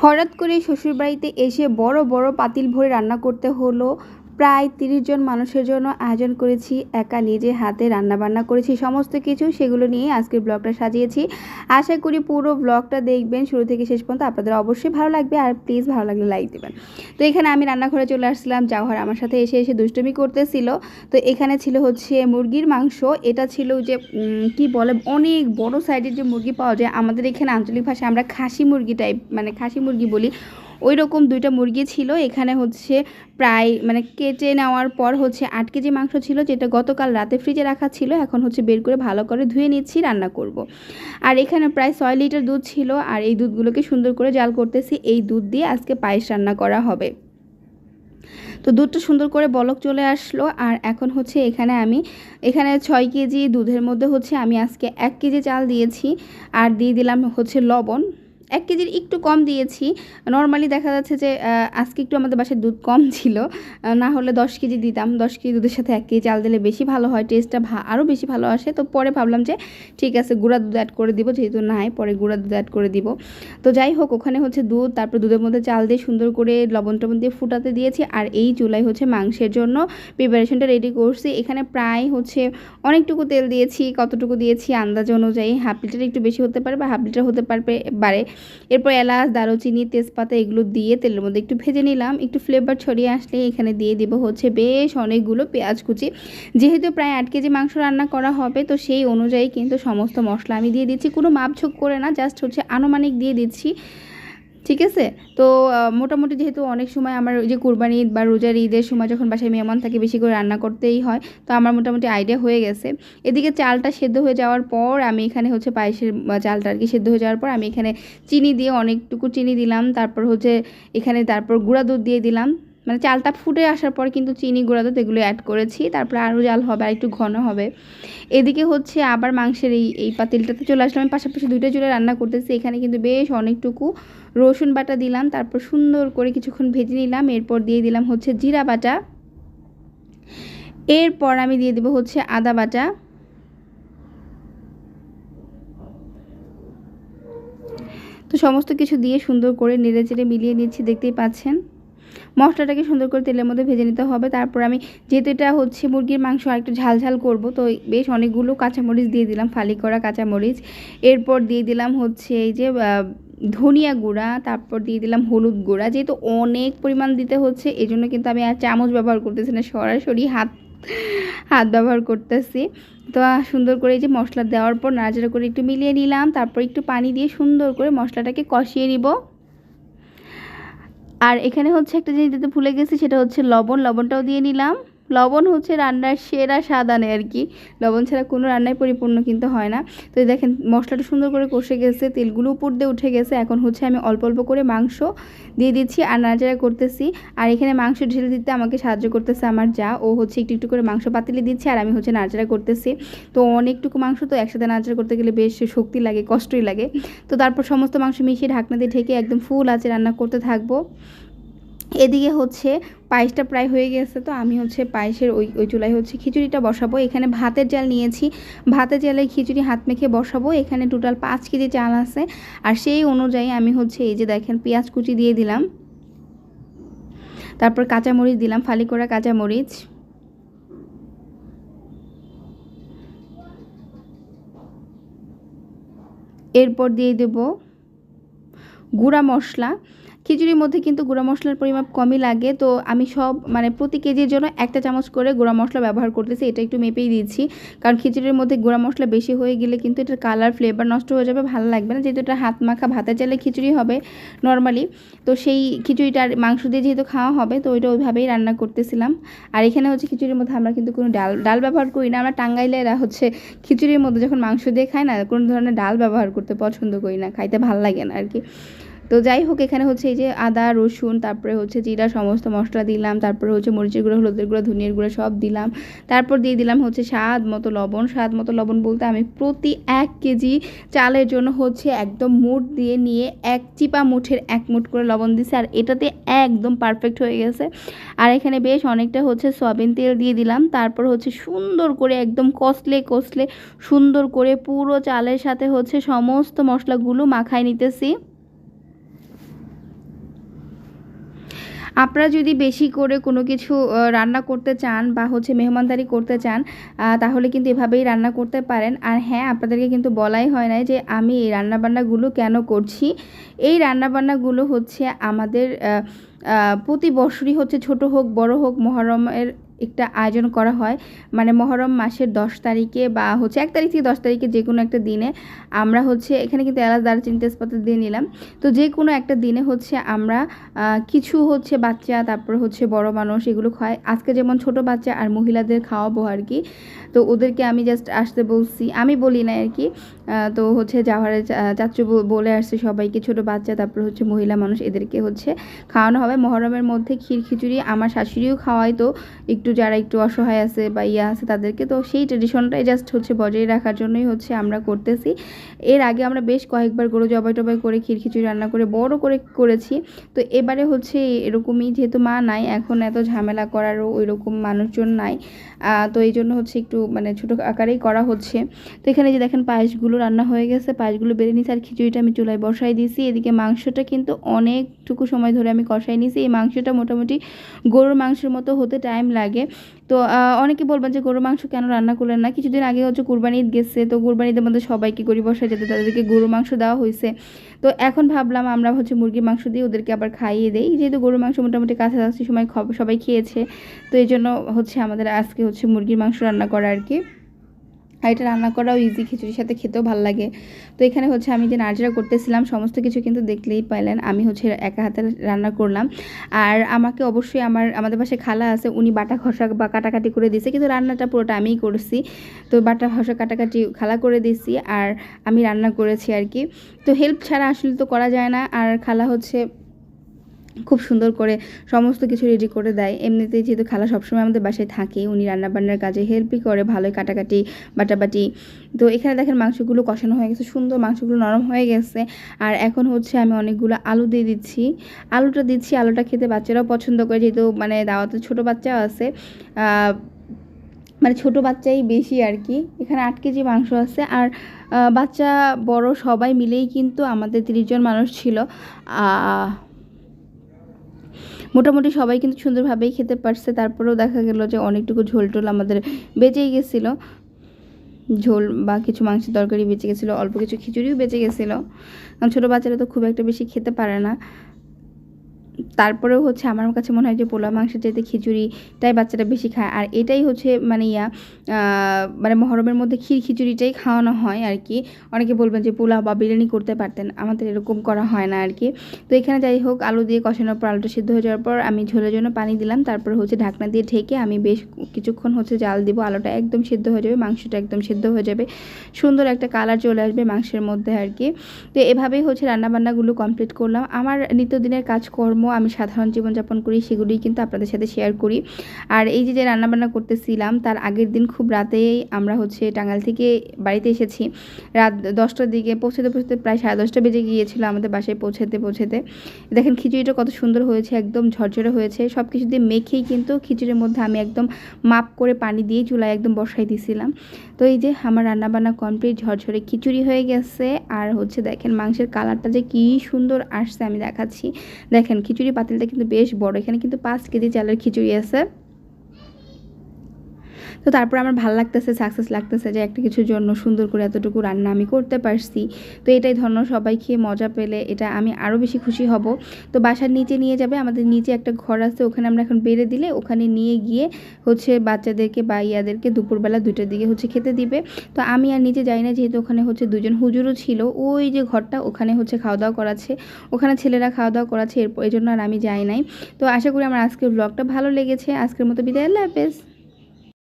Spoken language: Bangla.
হঠাৎ করে শ্বশুরবাড়িতে এসে বড় বড় পাতিল ভরে রান্না করতে হলো প্রায় তিরিশ জন মানুষের জন্য আয়োজন করেছি, একা নিজে হাতে রান্না বান্না করেছি, সমস্ত কিছু সেগুলো নিয়ে আজকের ব্লগটা সাজিয়েছি। আশা করি পুরো ব্লগটা দেখবেন, শুরু থেকে শেষ পর্যন্ত আপনাদের অবশ্যই ভালো লাগবে আর প্লিজ ভালো লাগলে লাইক দেবেন। তো এখানে আমি রান্নাঘরে চলে আসছিলাম জাওহার আমার সাথে এসে এসে দুষ্টুমি করতেছিল। তো এখানে ছিল হচ্ছে মুরগির মাংস, এটা ছিল যে কি বলে, অনেক বড় সাইজের যে মুরগি পাওয়া যায়, আমাদের এখানে আঞ্চলিক ভাষায় আমরা খাসি মুরগি টাইপ মানে খাসি মুরগি বলি। ওই রকম দুইটা মুরগি ছিল। এখানে হচ্ছে প্রায় মানে কেটে নেওয়ার পর হচ্ছে আট কেজি মাংস ছিল, যেটা গতকাল রাতে ফ্রিজে রাখা ছিল। এখন হচ্ছে বের করে ভালো করে ধুয়ে নিচ্ছি, রান্না করব। আর এখানে প্রায় ছয় লিটার দুধ ছিল। আর এই দুধগুলোকে সুন্দর করে জাল করতেছি। এই দুধ দিয়ে আজকে পায়েস রান্না করা হবে। তো দুধটা সুন্দর করে বলক চলে আসলো। আর এখন হচ্ছে এখানে আমি, এখানে ছয় কেজি দুধের মধ্যে হচ্ছে আমি আজকে এক কেজি চাল দিয়েছি। আর দিয়ে দিলাম হচ্ছে লবণ। এক কেজির একটু কম দিয়েছি। নর্মালি দেখা যাচ্ছে যে আজকে একটু আমাদের বাসায় দুধ কম ছিল। না হলে দশ কেজি দিতাম। দশ কেজি দুধের সাথে এক কেজি চাল দিলে বেশি ভালো হয়। টেস্টটা ভা- আরও বেশি ভালো আসে। তো পরে ভাবলাম যে, ঠিক আছে, গুঁড়া দুধ অ্যাড করে দিব। যেহেতু নাই, পরে গুঁড়া দুধ অ্যাড করে দিব। তো যাই হোক, ওখানে হচ্ছে দুধ, তারপর দুধের মধ্যে চাল দিয়ে সুন্দর করে লবণ টবণ দিয়ে ফুটাতে দিয়েছি। আর এই চুলায় হচ্ছে মাংসের জন্য প্রিপারেশনটা রেডি করছি। এখানে প্রায় হচ্ছে অনেকটুকু তেল দিয়েছি, কতটুকু দিয়েছি, আন্দাজ অনুযায়ী। হাফ লিটার একটু বেশি হতে পারে বা হাফ লিটার হতে পারবে পারে এরপর এলাচ, দারুচিনি, তেজপাতা এগুলো দিয়ে তেলের মধ্যে একটু ভেজে নিলাম। একটু ফ্লেভার ছড়িয়ে আসলে এখানে দিয়ে দেবো হচ্ছে বেশ অনেকগুলো পেঁয়াজ কুচি। যেহেতু প্রায় আট কেজি মাংস রান্না করা হবে, তো সেই অনুযায়ী কিন্তু সমস্ত মশলা আমি দিয়ে দিচ্ছি। কোনো মাপঝোক করে না জাস্ট হচ্ছে আনুমানিক দিয়ে দিচ্ছি। ঠিক আছে? তো মোটামুটি যেহেতু অনেক সময় আমার ওই যে কুরবানি ঈদ বা রোজার ঈদের সময় যখন বাসায় মেহমান থাকে বেশি করে রান্না করতেই হয়, তো আমার মোটামুটি আইডিয়া হয়ে গেছে। এদিকে চালটা সেদ্ধ হয়ে যাওয়ার পর আমি এখানে হচ্ছে পায়েসের চালটা আর কি সেদ্ধ হয়ে যাওয়ার পর আমি এখানে চিনি দিয়ে অনেকটুকু চিনি দিলাম, তারপর হচ্ছে এখানে তারপর গুঁড়া দুধ দিয়ে দিলাম। মানে চালটা ফুটে আসার পর কিন্তু চিনি গুঁড়া এগুলো অ্যাড করেছি। তারপরে আরও জাল হবে আর একটু ঘন হবে। এদিকে হচ্ছে আবার মাংসের এই এই পাতিলটাতে চলে আসলাম। আমি পাশাপাশি দুইটা চুলে রান্না করতেছি। এখানে কিন্তু বেশ অনেকটুকু রসুন বাটা দিলাম, তারপর সুন্দর করে কিছুক্ষণ ভেজে নিলাম। এরপর দিয়ে দিলাম হচ্ছে জিরা বাটা। এরপর আমি দিয়ে দেবো হচ্ছে আদা বাটা। তো সমস্ত কিছু দিয়ে সুন্দর করে নেড়ে চেড়ে মিলিয়ে নিচ্ছি, দেখতেই পাচ্ছেন। মশলাটাকে সুন্দর করে তেলের মধ্যে ভেজে নিতে হবে। তারপর আমি যেহেতু এটা হচ্ছে মুরগির মাংস আর একটু ঝাল ঝাল করব, তো বেশ অনেকগুলো কাঁচামরিচ দিয়ে দিলাম, ফালি করা কাঁচামরিচ। এরপর দিয়ে দিলাম হচ্ছে এই যে ধনিয়া গুঁড়া, তারপর দিয়ে দিলাম হলুদ গুঁড়া। যেহেতু অনেক পরিমাণ দিতে হচ্ছে এই জন্য কিন্তু আমি আর চামচ ব্যবহার করতেছি না, সরাসরি হাত হাত ব্যবহার করতেছি। তো সুন্দর করে এই যে মশলা দেওয়ার পর নাড়াচাড়া করে একটু মিলিয়ে নিলাম, তারপর একটু পানি দিয়ে সুন্দর করে মশলাটাকে কষিয়ে নিব। আর এখানে হচ্ছে একটা জিনিস দিতে ভুলে গেছি সেটা হচ্ছে লবণ। লবণটাও দিয়ে নিলাম। লবণ হচ্ছে রান্নার সেরা স্বাদ আনে আর কি। লবণ ছাড়া কোনো রান্নায় পরিপূর্ণ কিন্তু হয় না। তো দেখেন, মশলাটা সুন্দর করে কষে গেছে, তেলগুলো উপর দিয়ে উঠে গেছে। এখন হচ্ছে আমি অল্প অল্প করে মাংস দিয়ে দিচ্ছি আর নাড়াচাড়া করতেছি। আর এখানে মাংস ঢেলে দিতে আমাকে সাহায্য করতেছে আমার যা। ও হচ্ছে একটু একটু করে মাংস পাতিলে দিচ্ছে আর আমি হচ্ছে নাড়াচাড়া করতেছি। তো অনেকটুকু মাংস তো একসাথে নাড়াচাড়া করতে গেলে বেশ শক্তি লাগে, কষ্টই লাগে। তো তারপর সমস্ত মাংস মিশিয়ে ঢাকনা দিয়ে ঢেকে একদম ফুল আছে রান্না করতে থাকব। এদিকে হচ্ছে পায়েসটা প্রায় হয়ে গেছে, তো আমি হচ্ছে পায়েসের ওই ওই চুলায় হচ্ছে খিচুড়িটা বসাবো। এখানে ভাতের চাল নিয়েছি, ভাতের জালে খিচুড়ি হাত মেখে বসাবো। এখানে টোটাল পাঁচ কেজি চাল আছে, আর সেই অনুযায়ী আমি হচ্ছে এই যে দেখেন পেঁয়াজ কুচি দিয়ে দিলাম। তারপর কাঁচামরিচ দিলাম, ফালি করা কাঁচামরিচ। এরপর দিয়ে দেব গুঁড়া মশলা। খিচুড়ির মধ্যে কিন্তু গুঁড়া মশলার পরিমাপ কমই লাগে। তো আমি সব মানে প্রতি কেজির জন্য একটা চামচ করে গুঁড়া মশলা ব্যবহার করতেছি, এটা একটু মেপেই দিচ্ছি। কারণ খিচুড়ির মধ্যে গুঁড়া মশলা বেশি হয়ে গেলে কিন্তু এটার কালার ফ্লেভার নষ্ট হয়ে যাবে, ভালো লাগবে না। যেহেতু এটা হাত মাখা ভাতে চালে খিচুড়ি হবে নর্মালি তো সেই খিচুড়িটার মাংস দিয়ে যেহেতু খাওয়া হবে, তো ওইটা ওইভাবেই রান্না করতেছিলাম। আর এখানে হচ্ছে খিচুড়ির মধ্যে আমরা কিন্তু কোনো ডাল ডাল ব্যবহার করি না। আমরা টাঙ্গাইলেরা হচ্ছে খিচুড়ির মধ্যে যখন মাংস দিয়ে খাই না, কোনো ধরনের ডাল ব্যবহার করতে পছন্দ করি না, খাইতে ভালো লাগে না আর কি। তো যাই হোক, এখানে হচ্ছে এই যে আদা, রসুন, তারপরে হচ্ছে জিরা, সমস্ত মশলা দিলাম, তারপরে হচ্ছে মরিচের গুঁড়ো, হলুদের গুঁড়ো, ধনিয়ার গুঁড়ো সব দিলাম। তারপর দিয়ে দিলাম হচ্ছে স্বাদ মতো লবণ। স্বাদ মতো লবণ বলতে আমি প্রতি এক কেজি চালের জন্য হচ্ছে একদম মুঠ দিয়ে নিয়ে এক চিপা মুঠের এক মুঠ করে লবণ দিছি, আর এটাতে একদম পারফেক্ট হয়ে গেছে। আর এখানে বেশ অনেকটা হচ্ছে সয়াবিন তেল দিয়ে দিলাম। তারপর হচ্ছে সুন্দর করে একদম কষলে কষলে সুন্দর করে পুরো চালের সাথে হচ্ছে সমস্ত মশলাগুলো মাখায় নিতেছি। আপনারা যদি বেশি করে কোনো কিছু রান্না করতে চান বা হচ্ছে মেহমানদারি করতে চান তাহলে কিন্তু এভাবেই রান্না করতে পারেন। আর হ্যাঁ আপনাদেরকে কিন্তু বলাই হয় না যে আমি এই রান্নাবান্নাগুলো কেন করছি। এই রান্নাবান্নাগুলো হচ্ছে আমাদের প্রতি বছরই হচ্ছে ছোট হোক, বড় হোক, মহরমের একটা আয়োজন করা হয়। মানে মহরম মাসের দশ তারিখে বা হচ্ছে এক তারিখ থেকে দশ তারিখে যে কোনো একটা দিনে আমরা হচ্ছে এখানে কিন্তু এলাচ, দারচিনি তেজপাতা দিয়ে নিলাম। তো যে কোনো একটা দিনে হচ্ছে আমরা কিছু হচ্ছে বাচ্চা, তারপর হচ্ছে বড় মানুষ এগুলো খায়। আজকে যেমন ছোট বাচ্চা আর মহিলাদের খাওয়াবো আর কি। তো ওদেরকে আমি জাস্ট আসতে বলছি। আমি বলি না আর কি। তো হচ্ছে জাহারের চাচু বলে আসছে সবাইকে ছোট বাচ্চা, তারপর হচ্ছে মহিলা মানুষ এদেরকে হচ্ছে খাওয়ানো হবে। মহরমের মধ্যে ক্ষীর খিচুড়ি আমার শাশুড়িও খাওয়াই তো একটু যারা একটু অসহায় আছে বা ইয়া আছে তাদেরকে, তো সেই ট্রেডিশনটাই জাস্ট হচ্ছে বজায় রাখার জন্যই হচ্ছে আমরা করতেছি। এর আগে আমরা বেশ কয়েকবার গরু জবাই টবাই করে খিরখিচুড়ি খিচুড়ি রান্না করে, বড় করে করেছি। তো এবারে হচ্ছে এরকমই, যেহেতু মা নাই, এখন এত ঝামেলা করারও ওইরকম মানুষজন নাই। তো এই জন্য হচ্ছে একটু মানে ছোটো আকারেই করা হচ্ছে। তো এখানে যে দেখেন পায়েসগুলো রান্না হয়ে গেছে, পায়েসগুলো বেড়ে নিয়েছি, আর খিচুড়িটা আমি চুলায় বসাই দিয়েছি। এদিকে মাংসটা কিন্তু অনেকটুকু সময় ধরে আমি কষাই নিয়েছি। এই মাংসটা মোটামুটি গরুর মাংসের মতো হতে টাইম লাগে। তো অনেকে বলবেন যে গরুর মাংস কেন রান্না করলেন না? কিছুদিন আগে হচ্ছে কুরবানি ঈদ গেছে, তো কুরবানি ঈদের মধ্যে সবাইকে গরিব বসায় যেতে তাদেরকে গরুর মাংস দেওয়া হয়েছে। তো এখন ভাবলাম আমরা হচ্ছে মুরগির মাংস দিয়ে ওদেরকে আবার খাইয়ে দেই। যেহেতু গরুর মাংস মোটামুটি কাছাকাছি সময় সবাই খেয়েছে, তো এই জন্য হচ্ছে আমাদের আজকে হচ্ছে মুরগির মাংস রান্না করা আর কি। আর এটা রান্না করাও ইজি খিচুড়ির সাথে খেতেও ভালো লাগে। তো এখানে হচ্ছে আমি যে নার্জিরা করতেছিলাম, সমস্ত কিছু কিন্তু দেখলেই পাইলেন, আমি হচ্ছে একা হাতে রান্না করলাম। আর আমাকে অবশ্যই আমার, আমাদের পাশে খালা আছে, উনি বাটা খসা বা কাটাকাটি করে দিয়েছে, কিন্তু রান্নাটা পুরোটা আমিই করেছি। তো বাটা খসা কাটাকাটি খালা করে দিয়েছি, আর আমি রান্না করেছি আর কি। তো হেল্প ছাড়া আসলে তো করা যায় না, আর খালা হচ্ছে খুব সুন্দর করে সমস্ত কিছু রেডি করে দেয়। এমনিতেই যেহেতু খালা সবসময় আমাদের বাসায় থাকে, উনি রান্নাবান্নার কাজে হেল্পই করে, ভালোই কাটাকাটি, বাটাবাটি। তো এখানে দেখেন মাংসগুলো কষানো হয়ে গেছে, সুন্দর মাংসগুলো নরম হয়ে গেছে। আর এখন হচ্ছে আমি অনেকগুলো আলু দিয়ে দিচ্ছি। আলুটা দিচ্ছি, আলুটা খেতে বাচ্চারাও পছন্দ করে, যেহেতু মানে দাওয়াতে ছোটো বাচ্চাও আছে। মানে ছোট বাচ্চাই বেশি আর কি। এখানে আট কেজি মাংস আছে। আর বাচ্চা, বড় সবাই মিলেই কিন্তু আমাদের তিরিশ জন মানুষ ছিল। মোটামুটি সবাই কিন্তু সুন্দরভাবেই খেতে পারছে। তারপরেও দেখা গেল যে অনেকটুকু ঝোল টোল আমাদের বেঁচেই গেছিল। ঝোল বা কিছু মাংসের তরকারি বেঁচে গেছিল, অল্প কিছু খিচুড়িও বেঁচে গেছিল। কারণ ছোটো বাচ্চারা তো খুব একটা বেশি খেতে পারে না। তারপরেও হচ্ছে আমার কাছে মনে হয় যে পোলা মাংসের চাইতে খিচুড়িটাই বাচ্চারা বেশি খায়। আর এটাই হচ্ছে মানে ইয়া মানে মহরমের মধ্যে ক্ষীর খিচুড়িটাই খাওয়ানো হয় আর কি। অনেকে বলবেন যে পোলাও বা বিরিয়ানি করতে পারতেন, আমাদের এরকম করা হয় না আর কি। তো এখানে যাই হোক, আলু দিয়ে কষানোর পর আলুটা সিদ্ধ হয়ে যাওয়ার পর আমি ঝোলের জন্য পানি দিলাম, তারপর হচ্ছে ঢাকনা দিয়ে ঢেকে আমি বেশ কিছুক্ষণ হচ্ছে জাল দিব, আলুটা একদম সিদ্ধ হয়ে যাবে, মাংসটা একদম সিদ্ধ হয়ে যাবে। সুন্দর একটা কালার চলে আসবে মাংসের মধ্যে আর কি। তো এভাবেই হচ্ছে রান্নাবান্নাগুলো কমপ্লিট করলাম। আমার নিত্যদিনের কাজকর্ম আমি সাধারণ জীবনযাপন করি, সেগুলোই কিন্তু আপনাদের সাথে শেয়ার করি। আর এই যে যে রান্নাবান্না করতেছিলাম, তার আগের দিন খুব রাতেই আমরা হচ্ছে টাঙ্গাল থেকে বাড়িতে এসেছি। রাত দশটার দিকে পৌঁছতে পৌঁছতে প্রায় সাড়ে দশটা বেজে গিয়েছিল আমাদের বাসায় পৌঁছাতে পৌঁছাতে। দেখেন খিচুড়িটা কত সুন্দর হয়েছে, একদম ঝরঝরে হয়েছে। সব কিছু দিয়ে মেখেই কিন্তু খিচুড়ির মধ্যে আমি একদম মাপ করে পানি দিয়ে চুলায় একদম বসাই দিয়েছিলাম তো এই যে, আমার রান্নাবান্না কমপ্লিট ঝরঝরে খিচুড়ি হয়ে গেছে। আর হচ্ছে দেখেন মাংসের কালারটা যে কী সুন্দর আসছে, আমি দেখাচ্ছি। দেখেন খিচুড়ি পাতিলটা কিন্তু বেশ বড় এখানে কিন্তু পাঁচ কেজি চালের খিচুড়ি আছে তো তারপর আমার ভালো লাগতেছে সাকসেস লাগতেছে যে একটা কিছুর জন্য সুন্দর করে এতটুকু রান্না আমি করতে পারছি। তো এটাই ধন্য, সবাই খেয়ে মজা পেলে এটা আমি আরও বেশি খুশি হব। তো বাসার নিচে নিয়ে যাবে, আমাদের নিচে একটা ঘর আছে, ওখানে আমরা এখন বেড়ে দিলে ওখানে নিয়ে গিয়ে হচ্ছে বাচ্চাদেরকে বা ইয়াদেরকে দুপুরবেলা দুইটার দিকে হচ্ছে খেতে দিবে। তো আমি আর নিচে যাই না, যেহেতু ওখানে হচ্ছে দুজন হুজুরও ছিল, ওই যে ঘরটা ওখানে হচ্ছে খাওয়া দাওয়া করাচ্ছে। ওখানে ছেলেরা খাওয়া দাওয়া করাচ্ছে, এরপর এই জন্য আর আমি যাই নাই। তো আশা করি আমার আজকের ব্লগটা ভালো লেগেছে। আজকের মতো বিদায়, আল্লাহ হাফেজ।